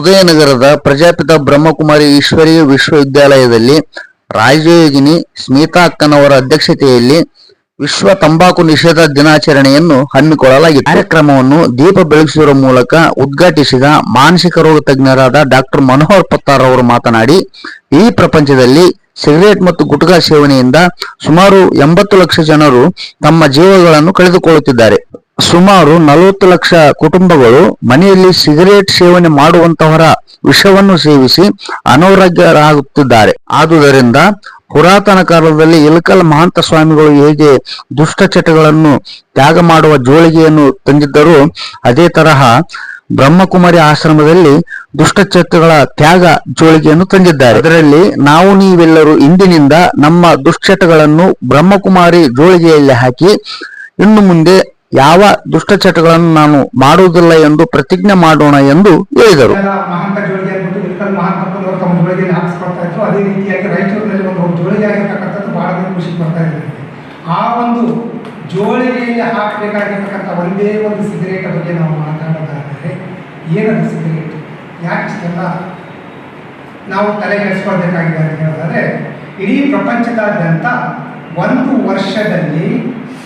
ಉದಯನಗರದ ಪ್ರಜಾಪಿತ ಬ್ರಹ್ಮಕುಮಾರಿ ಈಶ್ವರೀಯ ವಿಶ್ವವಿದ್ಯಾಲಯದಲ್ಲಿ ರಾಜಯೋಗಿನಿ ಸ್ಮಿತಾ ಅಕ್ಕನವರ ಅಧ್ಯಕ್ಷತೆಯಲ್ಲಿ ವಿಶ್ವ ತಂಬಾಕು ನಿಷೇಧ ದಿನಾಚರಣೆಯನ್ನು ಹಮ್ಮಿಕೊಳ್ಳಲಾಗಿದೆ ಕಾರ್ಯಕ್ರಮವನ್ನು ದೀಪ ಬೆಳಗಿಸುವ ಮೂಲಕ ಉದ್ಘಾಟಿಸಿದ ಮಾನಸಿಕ ರೋಗ ತಜ್ಞರಾದ ಡಾಕ್ಟರ್ ಮನೋಹರ್ ಪತ್ತಾರ್ ಅವರು ಮಾತನಾಡಿ, ಈ ಪ್ರಪಂಚದಲ್ಲಿ ಸಿಗರೇಟ್ ಮತ್ತು ಗುಟ್ಕಾ ಸೇವನೆಯಿಂದ ಸುಮಾರು ಎಂಬತ್ತು ಲಕ್ಷ ಜನರು ತಮ್ಮ ಜೀವಗಳನ್ನು ಕಳೆದುಕೊಳ್ಳುತ್ತಿದ್ದಾರೆ. ಸುಮಾರು ನಲವತ್ತು ಲಕ್ಷ ಕುಟುಂಬಗಳು ಮನೆಯಲ್ಲಿ ಸಿಗರೇಟ್ ಸೇವನೆ ಮಾಡುವಂತಹವರ ವಿಷವನ್ನು ಸೇವಿಸಿ ಅನಾರೋಗ್ಯರಾಗುತ್ತಿದ್ದಾರೆ. ಆದುದರಿಂದ ಪುರಾತನ ಕಾಲದಲ್ಲಿ ಇಲಕಲ್ ಮಹಾಂತ ಸ್ವಾಮಿಗಳು ಹೇಗೆ ದುಷ್ಟಚಟಗಳನ್ನು ತ್ಯಾಗ ಮಾಡುವ ಜೋಳಿಗೆಯನ್ನು ತಂದಿದ್ದರು, ಅದೇ ತರಹ ಬ್ರಹ್ಮಕುಮಾರಿ ಆಶ್ರಮದಲ್ಲಿ ದುಷ್ಟಚಟಗಳ ತ್ಯಾಗ ಜೋಳಿಗೆಯನ್ನು ತಂದಿದ್ದಾರೆ. ಅದರಲ್ಲಿ ನಾವು ನೀವೆಲ್ಲರೂ ಇಂದಿನಿಂದ ನಮ್ಮ ದುಶ್ಚಟಗಳನ್ನು ಬ್ರಹ್ಮಕುಮಾರಿ ಜೋಳಿಗೆಯಲ್ಲಿ ಹಾಕಿ ಇನ್ನು ಮುಂದೆ ಯಾವ ದುಷ್ಟಚಟಗಳನ್ನು ನಾನು ಮಾಡುವುದಿಲ್ಲ ಎಂದು ಪ್ರತಿಜ್ಞೆ ಮಾಡೋಣ ಎಂದು ಹೇಳಿದರು. ಅದೇ ರೀತಿಯಾಗಿ ರಾಯಚೂರಿನಲ್ಲಿ ಒಂದು ಜೋಳಿಗೆ ಆಗಿರ್ತಕ್ಕಂಥದ್ದು ಬಹಳ ಖುಷಿ ಬರ್ತಾ ಇದೆ ಆ ಒಂದು ಜೋಳಿಗೆಯಲ್ಲಿ ಹಾಕಬೇಕಾಗಿರ್ತಕ್ಕಂಥ ಒಂದೇ ಒಂದು ಸಿಗರೇಟ್ ಬಗ್ಗೆ ನಾವು ಮಾತಾಡೋದಾದರೆ ಏನದು ಯಾಕೆ ಇಷ್ಟೆಲ್ಲ ನಾವು ತಲೆ ಕೆಡಿಸ್ಕೊಳ್ಬೇಕಾಗಿದೆ ಅಂತ ಹೇಳೋದಾದ್ರೆ ಇಡೀ ಪ್ರಪಂಚದಾದ್ಯಂತ ಒಂದು ವರ್ಷದಲ್ಲಿ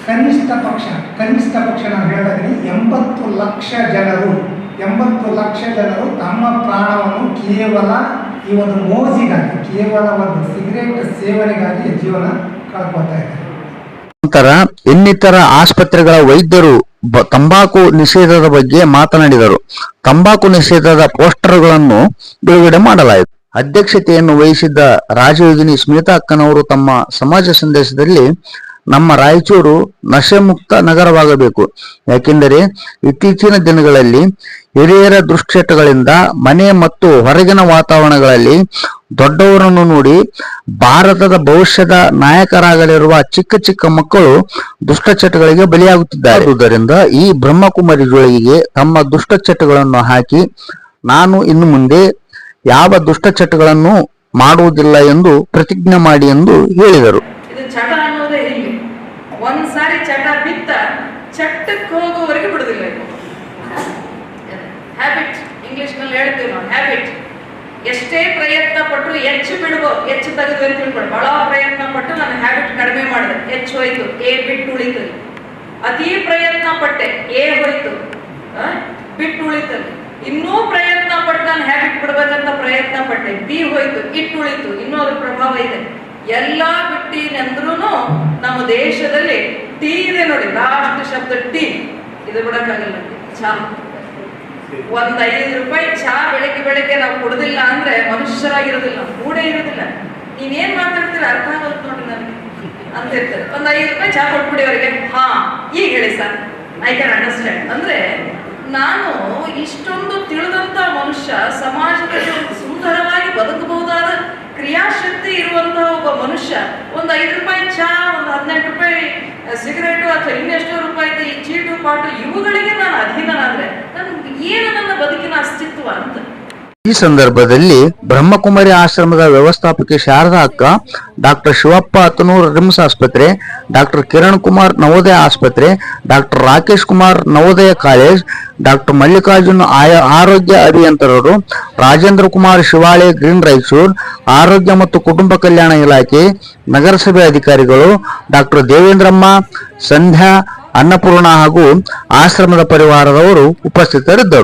ಕನಿಷ್ಠ ಪಕ್ಷ ಕನಿಷ್ಠ ಪಕ್ಷ ನಾನು ಹೇಳಿದ್ರೆ ಎಂಬತ್ತು ಲಕ್ಷ ಜನರು, ಎಂಬತ್ತು ಲಕ್ಷ ಜನರು ತಮ್ಮ ಪ್ರಾಣವನ್ನು ಕೇವಲ ಈ ಒಂದು ಮೋಜಿಗಾಗಿ, ಕೇವಲ ಒಂದು ಸಿಗರೇಟ್ ಸೇವನೆಗಾಗಿ ಜೀವನ ಕಳ್ಕೊತಾ ಇದ್ದಾರೆ. ನಂತರ ಇನ್ನಿತರ ಆಸ್ಪತ್ರೆಗಳ ವೈದ್ಯರು ತಂಬಾಕು ನಿಷೇಧದ ಬಗ್ಗೆ ಮಾತನಾಡಿದರು. ತಂಬಾಕು ನಿಷೇಧದ ಪೋಸ್ಟರ್ಗಳನ್ನು ಬಿಡುಗಡೆ ಮಾಡಲಾಯಿತು. ಅಧ್ಯಕ್ಷತೆಯನ್ನು ವಹಿಸಿದ್ದ ರಾಜಯೋಗಿನಿ ಸ್ಮಿತಾ ಅಕ್ಕನವರು ತಮ್ಮ ಸಮಾಜ ಸಂದೇಶದಲ್ಲಿ ನಮ್ಮ ರಾಯಚೂರು ನಶೆ ಮುಕ್ತ ನಗರವಾಗಬೇಕು. ಯಾಕೆಂದರೆ ಇತ್ತೀಚಿನ ದಿನಗಳಲ್ಲಿ ಹಿರಿಯರ ದುಶ್ಚಟಗಳಿಂದ ಮನೆ ಮತ್ತು ಹೊರಗಿನ ವಾತಾವರಣಗಳಲ್ಲಿ ದೊಡ್ಡವರನ್ನು ನೋಡಿ ಭಾರತದ ಭವಿಷ್ಯದ ನಾಯಕರಾಗಲಿರುವ ಚಿಕ್ಕ ಚಿಕ್ಕ ಮಕ್ಕಳು ದುಷ್ಟಚಟಗಳಿಗೆ ಬಲಿಯಾಗುತ್ತಿದ್ದಾರೆ. ಆದುದರಿಂದ ಈ ಬ್ರಹ್ಮಕುಮಾರಿ ತಮ್ಮ ತಮ್ಮ ದುಷ್ಟಚಟಗಳನ್ನು ಹಾಕಿ ನಾನು ಇನ್ನು ಮುಂದೆ ಯಾವ ದುಷ್ಟಚಟಗಳನ್ನು ಮಾಡುವುದಿಲ್ಲ ಎಂದು ಪ್ರತಿಜ್ಞೆ ಮಾಡಿ ಎಂದು ಹೇಳಿದರು ಇದು ಚಟ ಅನ್ನೋದೇ ಹಿಂಗೆ ಒಂದ್ಸಾರಿ ಚಟ ಬಿತ್ತ ಚಟ್ಟಕ್ಕೆ ಹೋಗೋವರೆಗೆ ಬಿಡುದಿಲ್ಲ ಹ್ಯಾಬಿಟ್ ಇಂಗ್ಲಿಷ್ನಲ್ಲಿ ಹೇಳ್ತೀವಿ ನಾವು ಹ್ಯಾಬಿಟ್ ಎಷ್ಟೇ ಪ್ರಯತ್ನ ಪಟ್ಟರು ಹೆಚ್ಚು ಬಿಡ್ಬೋದು ಹೆಚ್ಚು ತೆಗೆದು ಅಂತ ತಿಳ್ಕೊಂಡು ಬಹಳ ಪ್ರಯತ್ನ ಪಟ್ಟು ನಾನು ಹ್ಯಾಬಿಟ್ ಕಡಿಮೆ ಮಾಡಿದೆ. ಹೆಚ್ಚು ಹೋಯ್ತು, ಎ ಬಿಟ್ಟು ಉಳಿತು. ಅತಿ ಪ್ರಯತ್ನ ಪಟ್ಟೆ, ಎ ಹೋಯ್ತು ಬಿಟ್ಟು ಉಳಿತು. ಇನ್ನೂ ಪ್ರಯತ್ನ ಪಟ್ಟು ನಾನು ಹ್ಯಾಬಿಟ್ ಬಿಡ್ಬೇಕಂತ ಪ್ರಯತ್ನ ಪಟ್ಟೆ, ಬಿ ಹೋಯ್ತು, ಇಟ್ಟು ಉಳಿತು. ಇನ್ನೂ ಅದ್ರ ಪ್ರಭಾವ ಇದೆ. ಎಲ್ಲ ಬಿಟ್ಟಿನೆಂದ್ರೂ ನಮ್ಮ ದೇಶದಲ್ಲಿ ಟೀ ಇದೆ ನೋಡಿ ಲಾಸ್ಟ್ ಶಬ್ದ ಟೀ. ಇದು ಬಿಡಕ್ಕಾಗಲ್ಲ. ಚಾ. ಒಂದ್ ಐದು ರೂಪಾಯಿ ಚಾ ಬೆಳಿಗ್ಗೆ ಬೆಳಿಗ್ಗೆ ನಾವು ಕುಡುದಿಲ್ಲ ಅಂದ್ರೆ ಮನುಷ್ಯರಾಗಿರೋದಿಲ್ಲ, ಮೂಡೇ ಇರೋದಿಲ್ಲ. ನೀವೇನ್ ಮಾತಾಡ್ತೀರ? ಅರ್ಥ ಆಗೋದು ನೋಡಿ ನನಗೆ. ಅಂತ ಇರ್ತಾರೆ ಒಂದ್ ಐದು ರೂಪಾಯಿ ಚಾ ಕೊಟ್ಬಿಡಿ ಅವರಿಗೆ. ಹಾ, ಈಗ ಹೇಳಿ ಸರ್ ಐ ಕ್ಯಾನ್ ಅಂಡರ್ಸ್ಟ್ಯಾಂಡ್ ಅಂದ್ರೆ ನಾನು ಇಷ್ಟೊಂದು ತಿಳಿದಂತ ಮನುಷ್ಯ ಸಮಾಜದಲ್ಲಿ ಸುಂದರವಾಗಿ ಬದುಕಬಹುದಾದ ಕ್ರಿಯಾಶಕ್ತಿ ಮನುಷ್ಯ ಒಂದು ಐದು ರೂಪಾಯಿ ಚಾ, ಒಂದು ಹದಿನೆಂಟು ರೂಪಾಯಿ ಸಿಗರೇಟು ಅಥವಾ ಇನ್ನೆಷ್ಟೋ ರೂಪಾಯಿ ಈ ಚೀಟು, ಪಾಟು, ಇವುಗಳಿಗೆ ನಾನು ಅಧೀನನಾದ್ರೆ, ನನ್ಗೆ ಏನು ನನ್ನ ಬದುಕಿನ ಅಸ್ತಿತ್ವ ಅಂತ? ಈ ಸಂದರ್ಭದಲ್ಲಿ ಬ್ರಹ್ಮಕುಮಾರಿ ಆಶ್ರಮದ ವ್ಯವಸ್ಥಾಪಕಿ ಶಾರದಾ ಅಕ್ಕ, ಡಾಕ್ಟರ್ ಶಿವಪ್ಪ ಅತನೂರ್ ರಿಮ್ಸ್ ಆಸ್ಪತ್ರೆ, ಡಾಕ್ಟರ್ ಕಿರಣ್ ಕುಮಾರ್ ನವೋದಯ ಆಸ್ಪತ್ರೆ, doctor Rakesh Kumar Navodaya college, doctor Mallikarjun ಆರೋಗ್ಯ ಅಭಿಯಂತರರು, ರಾಜೇಂದ್ರ ಕುಮಾರ್ ಶಿವಾಳೆ ಗ್ರೀನ್ ರಾಯಚೂರ್, ಆರೋಗ್ಯ ಮತ್ತು ಕುಟುಂಬ ಕಲ್ಯಾಣ ಇಲಾಖೆ, ನಗರಸಭೆ ಅಧಿಕಾರಿಗಳು, ಡಾಕ್ಟರ್ ದೇವೇಂದ್ರಮ್ಮ, ಸಂಧ್ಯಾ, ಅನ್ನಪೂರ್ಣ ಹಾಗೂ ಆಶ್ರಮದ ಪರಿವಾರದವರು ಉಪಸ್ಥಿತರಿದ್ದರು.